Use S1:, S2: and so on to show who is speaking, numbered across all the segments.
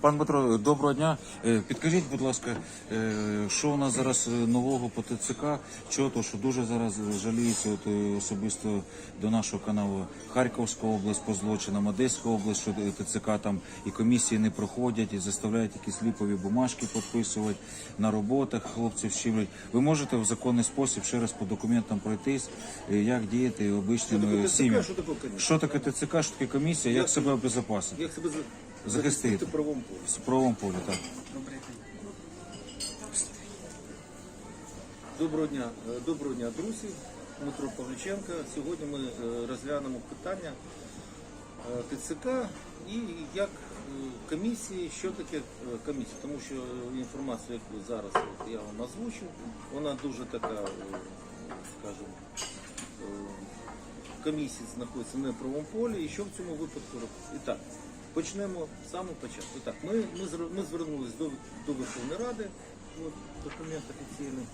S1: Пан Дмитро, доброго дня. Е, Підкажіть, будь ласка, е, що у нас зараз е, нового по ТЦК? Чого то, що дуже зараз жаліються от, особисто до нашого каналу Харківська область по злочинам, Одеська область, що ТЦК там і комісії не проходять, і заставляють якісь ліпові бумажки підписувати на роботах, хлопців щивлять. Ви можете в законний спосіб ще раз по документам пройтись, як діяти обичним
S2: таке
S1: е, сім'ям?
S2: що таке
S1: ТЦК, що таке комісія, як себе обезопасити?
S2: Як себе
S1: Захистити.
S2: в правовому полі?
S1: В правовому полі, так.
S2: Доброго дня, Е, доброго дня, друзі. Дмитро Павліченко. Сьогодні ми е, розглянемо питання е, ТЦК і як комісії, що таке комісія. Тому що інформацію, яку зараз от я вам озвучив, вона дуже така, скажімо, комісія знаходиться не в правовому полі. І що в цьому випадку робити? І так, почнемо з самого початку. Так, ми, ми, ми звернулися до, до Верховної Ради, от, документ офіційний.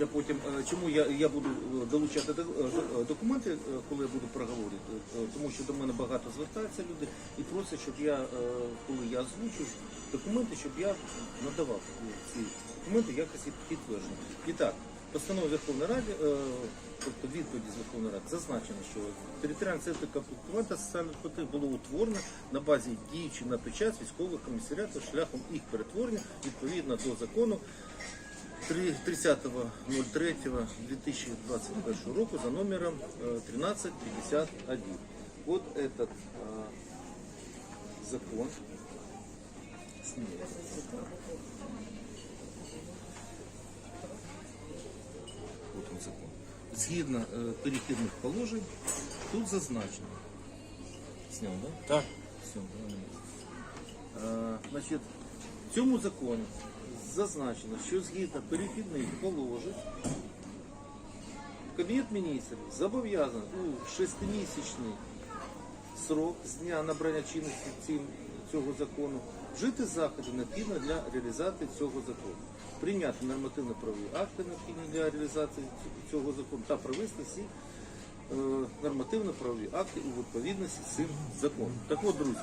S2: Я потім, е, чому я, я буду е, долучати до- е, до- документи, коли я буду проговорити, Е, тому що до мене багато звертаються люди і просять, щоб я, коли я озвучу документи, щоб я надавав ці документи в якості підтвердження. І так, постанова Верховної Ради, е, тобто відповіді з Верховної Ради, зазначено, що територіальний центр комплектування та соціальних потреб було утворено на базі діючих на той час військових комісаріатів шляхом їх перетворення відповідно до закону 30.03.2021 року за номером э, 1351. Вот этот а, закон. Вот он закон. Згідно перехідних положень, тут зазначено. Сняв, да?
S1: Так.
S2: Все. Е, Значить, в цьому законі зазначено, що згідно перехідних положень Кабінет міністрів зобов'язаний у шестимісячний срок з дня набрання чинності цього закону вжити заходи необхідно для реалізації цього закону, прийняти нормативно-правові акти необхідні для реалізації цього закону та провести всі е, нормативно-правові акти у відповідності з цим законом. Так от, друзі,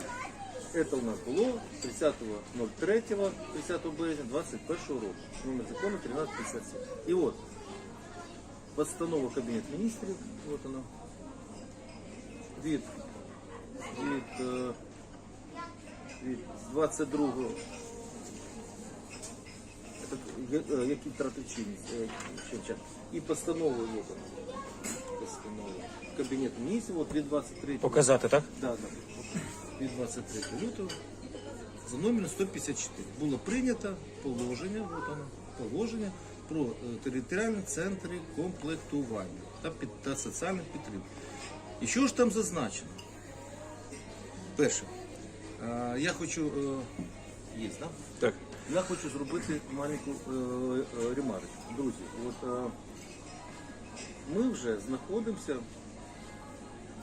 S2: це у нас було 30.03, 30 березня 2021 року. Номер закону 1357. І от постанова Кабінету міністрів, от вона, від, від, е, від 22 це, я- е, які чинність, е, ще час. і постанова, от вона, постанова Кабінету міністрів, от від 23
S1: Показати, так?
S2: Да, да. Від 23 лютого за номером 154 було прийнято положення, от воно, положення про е, територіальні центри комплектування та, під, та соціальних підтримки. І що ж там зазначено? Перше, е, я хочу. Е, є, да?
S1: Так.
S2: Я хочу зробити маленьку е, е, ремарку. Друзі, от е, ми вже знаходимося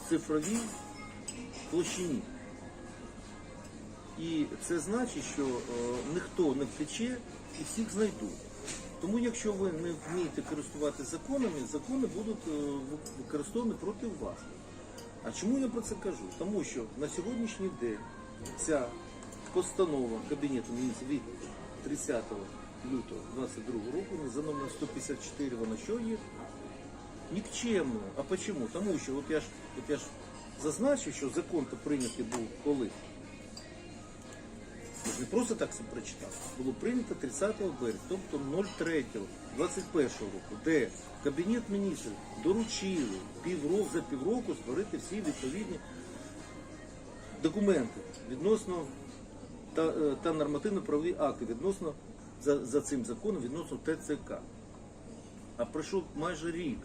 S2: в цифровій площині. І це значить, що е, ніхто не втече і всіх знайдуть. Тому якщо ви не вмієте користуватися законами, закони будуть е, ви- використані проти вас. А чому я про це кажу? Тому що на сьогоднішній день ця постанова Кабінету міністрів 30 лютого 2022 року за номером 154 вона що є? Нікчемною. А чому? Тому що от я ж от я ж зазначив, що закон то прийнятий був коли? Не просто так це прочитав. Було прийнято 30 березня, тобто 03.21 року, де Кабінет міністрів доручили півроку за півроку створити всі відповідні документи відносно та, е, та нормативно-правові акти відносно за, за цим законом відносно ТЦК. А пройшов майже рік.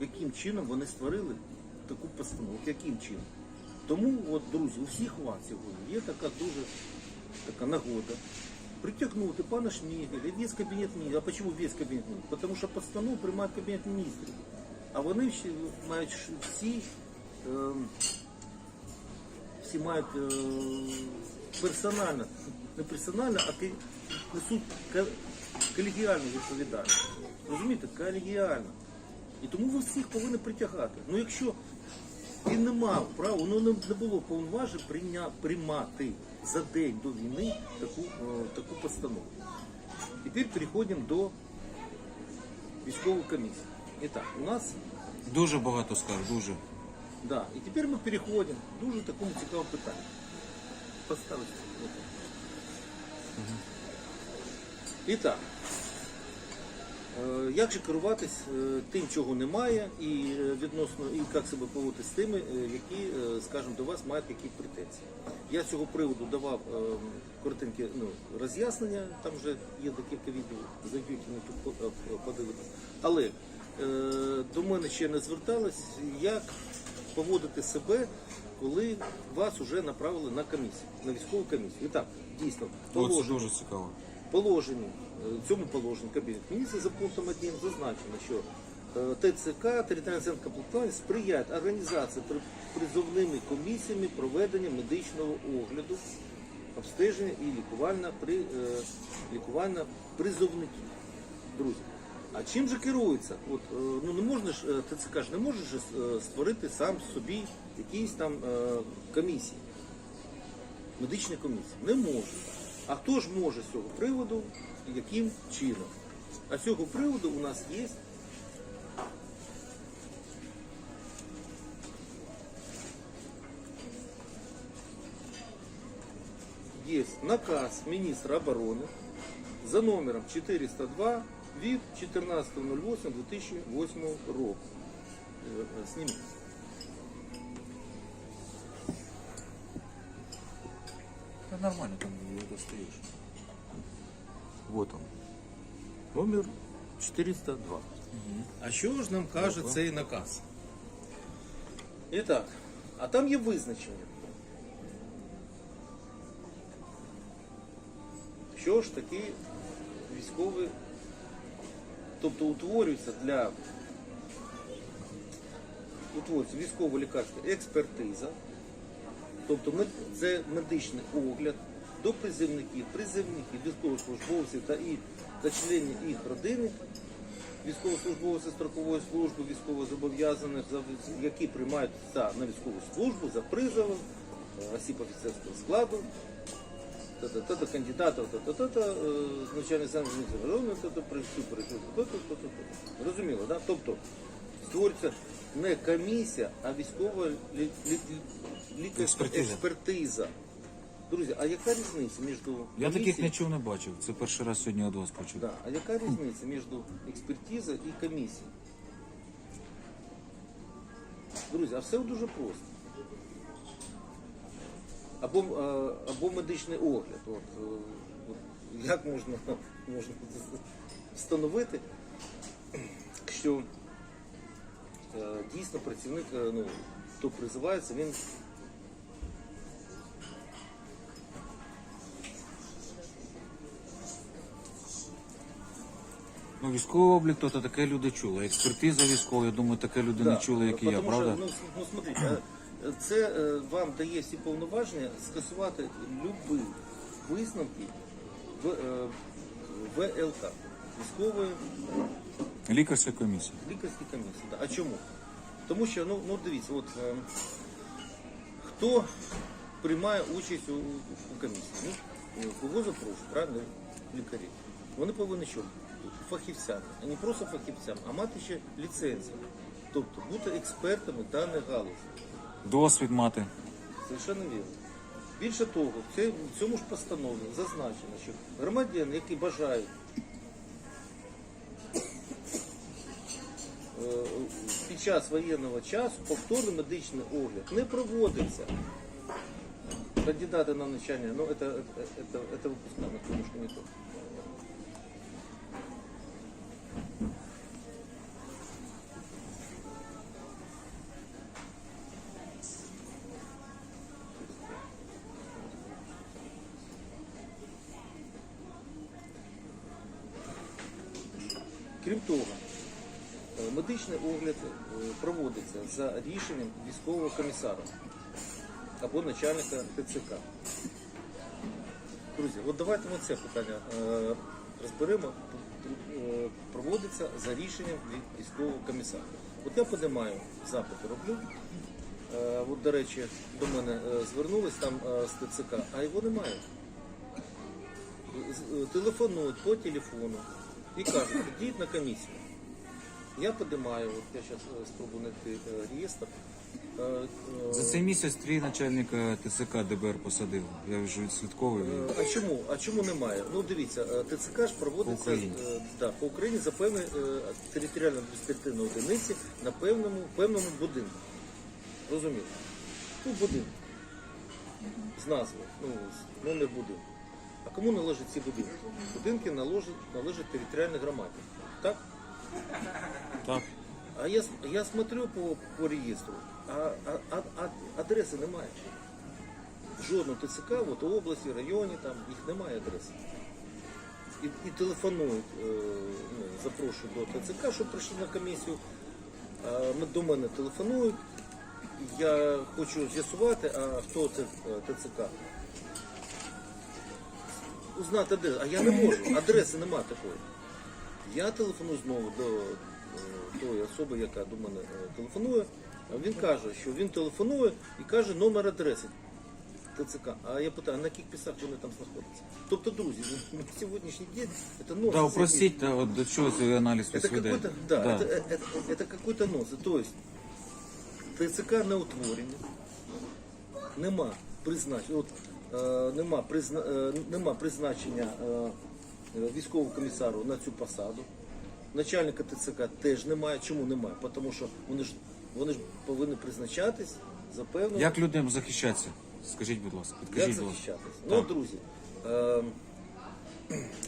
S2: Яким чином вони створили таку постанову? Яким чином? Тому, от, друзі, у всіх вас сьогодні є така дуже така нагода притягнути пана Шмігеля, весь кабінет міністрів. А чому весь кабінет міністрів? Тому що постанову приймає кабінет міністрів. А вони мають всі, ем, всі мають е, персонально, не персонально, а несуть ко- колегіальну Він не мав права, воно не, не було повноважень приймати за день до війни таку, е, таку постанову. Тепер переходимо до військової комісії. І так, у нас
S1: Дуже багато скарг, дуже.
S2: Да. І тепер ми переходимо до дуже такому цікавому питанню. Поставити. отак. І так. Е, Як же керуватись е, тим, чого немає, і е, відносно і як себе поводити з тими, е, які, е, скажімо, до вас мають якісь претензії? Я з цього приводу давав е, коротеньке ну, роз'яснення, там вже є декілька відео, зайдіть тут е. Але е, до мене ще не звертались, як поводити себе, коли вас вже направили на комісію, на військову комісію. І так, дійсно,
S1: О, це
S2: положено
S1: дуже цікаво.
S2: положенні, е, в цьому положенні Кабінет міністрів за пунктом 1 зазначено, що е, ТЦК, територіальний центр комплектування сприяє організації при- призовними комісіями проведення медичного огляду, обстеження і лікувальна при е, лікувальна призовників. Друзі, а чим же керується? От е, ну не можна ж е, ТЦК ж не може ж е, створити сам собі якісь там комісії медичні комісії. Не може. А хто ж може з цього приводу, яким чином? А з цього приводу у нас є наказ міністра оборони за номером 402 від 14.08.2008 року. Е, е, Зніміть.
S1: Та нормально там його достаєш. Вот он.
S2: Номер 402. А що ж нам каже цей наказ? І так, а там є визначення. Що ж такі військові, тобто утворюється для утворюється військово-лікарська експертиза, тобто це медичний огляд до призивників, призивників, військовослужбовців та і та членів їх родини, військовослужбовців строкової служби, військовозобов'язаних, які приймаються на військову службу за призовом, е, осіб офіцерського складу, та-та-та, кандидатів, та-та-та, е, з начальник санкції, та-та, при всю перекриту, та-та-та-та. Розуміло, да? Тобто створюється не комісія, а військова лі- лі- лі- лікарська
S1: Експертиза.
S2: експертиза. Друзі, а яка різниця між
S1: Я таких
S2: комісією-
S1: нічого не бачив. Це перший раз сьогодні від вас почув.
S2: Да. А яка різниця між експертизою і комісією? Друзі, а все дуже просто. Або, е, або медичний огляд. От, е, от, як можна, можна встановити, що е, дійсно працівник, ну, хто призивається, він
S1: Ну, військовий облік, то таке люди чули. Експертиза військова, я думаю, таке люди не чули, як і я, правда?
S2: Що, ну, ну, смотрите, це е, вам дає всі повноваження скасувати любі висновки в е, ВЛК, військової
S1: Лікарська комісія.
S2: лікарській комісії. А чому? Тому що, ну, ну дивіться, от е, хто приймає участь у, у комісії? Ну, кого запрошують, правильно? Лікарі. Вони повинні що? Фахівцями, а не просто фахівцями, а мати ще ліцензію. Тобто бути експертами даної галузі
S1: Досвід мати.
S2: Совершенно вірно. Більше того, в цей- в цьому ж постанові зазначено, що громадяни, які бажають е, під час воєнного часу повторний медичний огляд не проводиться. Кандидаты на навчання, ну это, это, это, это выпускник, немножко не то. Крім того, е, медичний огляд е, проводиться за рішенням військового комісара або начальника ТЦК. Друзі, от давайте ми це питання е, розберемо. Проводиться за рішенням військового комісара. От я подимаю запити роблю От, до речі, до мене звернулись там з ТЦК, а його немає. Телефонують по телефону і кажуть, ідіть на комісію. Я подимаю, от я зараз спробую знайти е, реєстр. Е, е,
S1: За цей місяць три начальника ТЦК ДБР посадив. Я вже відслідковую.
S2: Е, А чому? А чому немає? Ну дивіться, е, ТЦК ж проводиться
S1: По Україні.
S2: е, да, по Україні за певною територіально адміністративної одиниці на певному певному будинку. Розумієте? Ну, будинок. З назви. Ну, з- номер будинку. А кому належать ці будинки? Будинки належать, належать територіальній громаді. Так?
S1: Так.
S2: А я, я смотрю по, по реєстру, а, а, а, адреси немає. Жодного ТЦК, от у області, районі, там їх немає адреси. І, і телефонують, е, ну, запрошують до ТЦК, щоб прийшли на комісію. А, до мене телефонують. Я хочу з'ясувати, а хто це е, ТЦК Узнати де, а я не можу, адреси немає такої. Я телефоную знову до е, тої особи, яка до мене е, телефонує. А Він каже, що він телефонує і каже номер адреси ТЦК. А я питаю, на яких пісах вони там знаходяться? Тобто, друзі, ну, на сьогоднішній день це нонсенс.
S1: Да, упростіть, да, от до чого цей аналіз
S2: Это
S1: сведе.
S2: какой-то, да, Это, это, это какой-то нонсенс. То есть ТЦК не утворені, нема призначення, от, е, нема, призна, е, нема призначення е, е, військового комісару на цю посаду. Начальника ТЦК теж немає. Чому немає? Тому що вони ж вони ж повинні призначатись за певну
S1: Як людям захищатися? Скажіть, будь ласка, підкажіть, ласка.
S2: захищатись? Ну, друзі, е,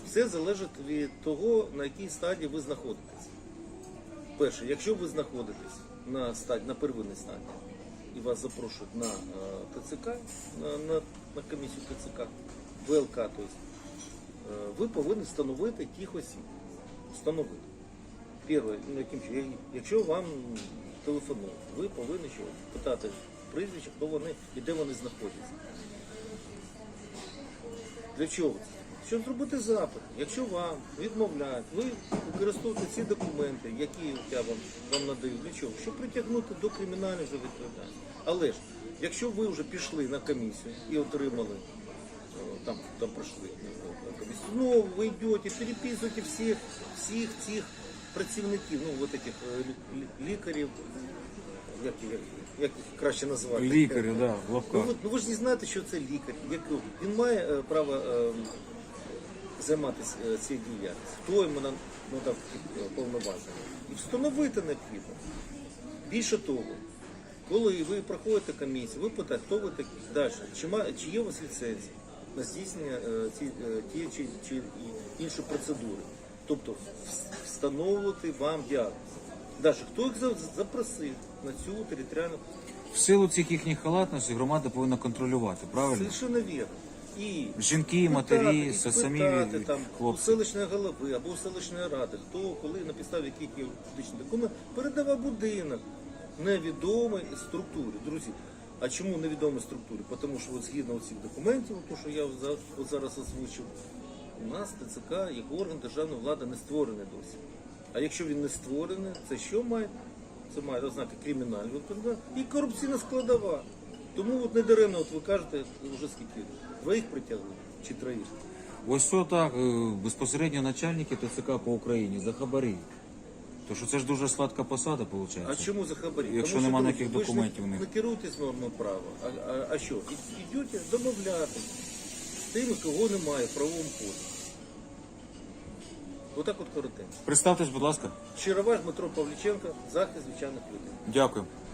S2: все залежить від того, на якій стадії ви знаходитесь. Перше, якщо ви знаходитесь на стадії, на первинній стадії, і вас запрошують на е, ТЦК, на, на, на комісію ТЦК, ВЛК, тобто, ви повинні встановити тих осіб. Встановити. Перше, ну? Якщо вам телефонують, ви повинні що? питати прізвище, хто вони і де вони знаходяться. Для чого? це? Щоб зробити запит. Якщо вам відмовляють, ви використовуєте ці документи, які я вам, вам надаю. Для чого? Щоб притягнути до кримінальної вже відповідальності. Але ж, якщо ви вже пішли на комісію і отримали, е, там, там пройшли на комісію, знову ви йдете, переписуєте всіх, всіх цих працівників, ну, от таких е, лі- лі- лікарів, як, їх- як краще назвати?
S1: Лікарі, да, в
S2: Ну, ви, ну ви ж не знаєте, що це лікар. Як, він має е, право е, займатися е, цією діяльністю. Хто йому такі, е, повноваження? І встановити необхідно. Більше того, коли ви проходите комісію, ви питаєте, хто ви такі далі, чи, чи є у вас ліцензія на здійснення е, е, чи, чи інші процедури. Тобто вс- встановлювати вам діагноз. Далі, хто їх запросив на цю територіальну
S1: В силу цих їхніх халатностей громада повинна контролювати, правильно?
S2: Совершенно вірно. І
S1: Жінки, матері,
S2: спитати
S1: самі
S2: там, у селищної голови або у селищної ради, хто коли на підставі яких є юридичний документ передавав будинок невідомій структурі. Друзі, а чому невідомій структурі? Тому що от згідно цих документів, то що я от зараз озвучив, у нас ТЦК як орган державної влади не створений досі. А якщо він не створений, це що має? Це має ознаки кримінального і корупційна складова. Тому от недаремно, от ви кажете, вже скільки? Двоїх притягли чи троїх?
S1: Ось що так, е, безпосередньо начальники ТЦК по Україні за хабарі. То що це ж дуже сладка посада, виходить.
S2: А чому за хабарі?
S1: Якщо
S2: Тому
S1: нема
S2: що,
S1: ніяких
S2: ви
S1: документів у
S2: не,
S1: них.
S2: не керуйтесь нормою права. А, а, а що? Ідете домовляти з тими, кого немає в правовому полі. Отак от коротенько.
S1: Представтесь, будь ласка.
S2: Щироваш Дмитро Павліченко, захист звичайних людей.
S1: Дякую.